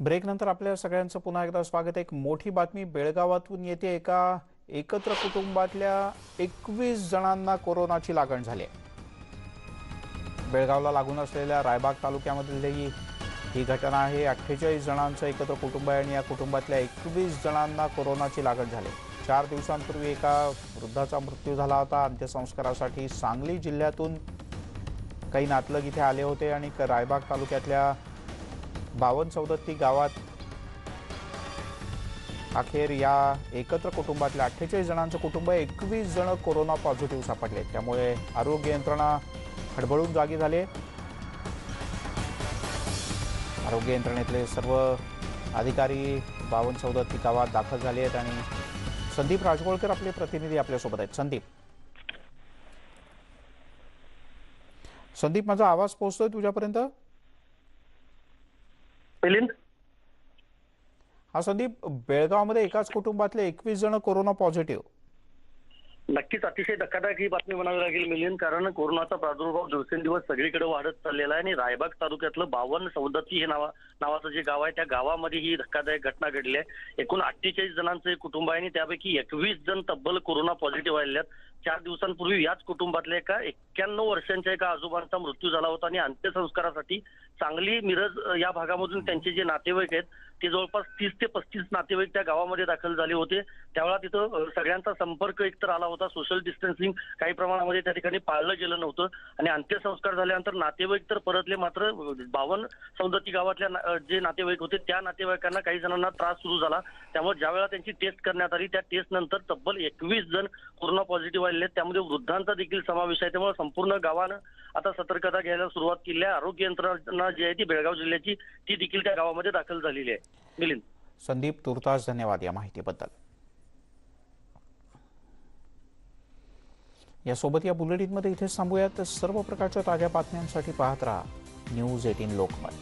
ब्रेकनंतर आपल्या सगळ्यांचं पुन्हा एकदा स्वागत. आहे एक मोठी बातमी बेळगावातून येते. एका एकत्र कुटुंबातल्या एकवीस जणांना कोरोनाची लागण झाली आहे. बेळगावला लागून असलेल्या रायबाग तालुक्यामधली ही घटना आहे. अठ्ठेचाळीस जणांचं एकत्र कुटुंब आहे आणि या कुटुंबातल्या एकवीस जणांना कोरोनाची लागण झाली. चार दिवसांपूर्वी एका वृद्धाचा मृत्यू झाला होता. अंत्यसंस्कारासाठी सांगली जिल्ह्यातून काही नातलग इथे आले होते आणि रायबाग तालुक्यातल्या बावन चौदत्ती गावात अखेर या एकत्र कुटुंबातल्या अठ्ठेचाळीस जणांचं कुटुंब एकवीस जण कोरोना पॉझिटिव्ह सापडले. त्यामुळे आरोग्य यंत्रणा खडबडून जागी झाले. आरोग्य यंत्रणेतले सर्व अधिकारी बावन चौदत्ती गावात दाखल झाले आहेत आणि संदीप राजगोळकर आपले प्रतिनिधी आपल्यासोबत आहेत. संदीप. संदीप माझा आवाज पोहोचतोय तुझ्यापर्यंत? मिलिंद? हा संदीप बेळगावमध्ये एकाच कुटुंबातले एकवीस जण कोरोना पॉझिटिव्ह. नक्कीच अतिशय धक्कादायक ही बातमी म्हणावी लागेल मिलिंद कारण कोरोनाचा प्रादुर्भाव दिवसेंदिवस सगळीकडे वाढत चाललेला आहे आणि रायबाग तालुक्यातलं बावन सौदत्ती हे नावा नावाचं जे गाव आहे त्या गावामध्ये ही धक्कादायक घटना घडली आहे. एकूण अठ्ठेचाळीस जणांचं एक कुटुंब आहे आणि त्यापैकी एकवीस जण तब्बल कोरोना पॉझिटिव्ह आलेले आहेत. चार दिवसांपूर्वी याच कुटुंबातल्या एका एक्क्याण्णव वर्षांच्या एका आजोबांचा मृत्यू झाला होता आणि अंत्यसंस्कारासाठी सांगली मिरज या भागामधून त्यांचे जे नातेवाईक आहेत ते जवळपास तीस ते पस्तीस नातेवाईक त्या गावामध्ये दाखल झाले होते. त्यावेळा तिथं सगळ्यांचा संपर्क एकतर आला होता. सोशल डिस्टन्सिंग काही प्रमाणामध्ये त्या ठिकाणी पाळलं गेलं नव्हतं. आणि अंत्यसंस्कार झाल्यानंतर नातेवाईक तर परतले मात्र बावन सौदत्ती गावातल्या ना- जे नातेवाईक होते त्या नातेवाईकांना काही जणांना त्रास सुरू झाला. त्यामुळे ज्यावेळेला त्यांची टेस्ट करण्यात आली त्या टेस्ट नंतर तब्बल एकवीस जण कोरोना पॉझिटिव्ह आलेले आहेत. त्यामध्ये वृद्धांचा देखील समावेश आहे. त्यामुळे संपूर्ण गावानं आता सतर्कता घ्यायला सुरुवात केली आहे. आरोग्य यंत्रणा जी आहे ती बेळगाव जिल्ह्याची ती देखील त्या गावामध्ये दाखल झालेली आहे. मिलिंद. संदीप तुर्तास धन्यवाद या माहितीबद्दल. यासोबत या बुलेटिनमध्ये इथेच थांबूयात. सर्व प्रकारच्या ताज्या बातम्यांसाठी पाहत राहा. News eighteen Lokmat.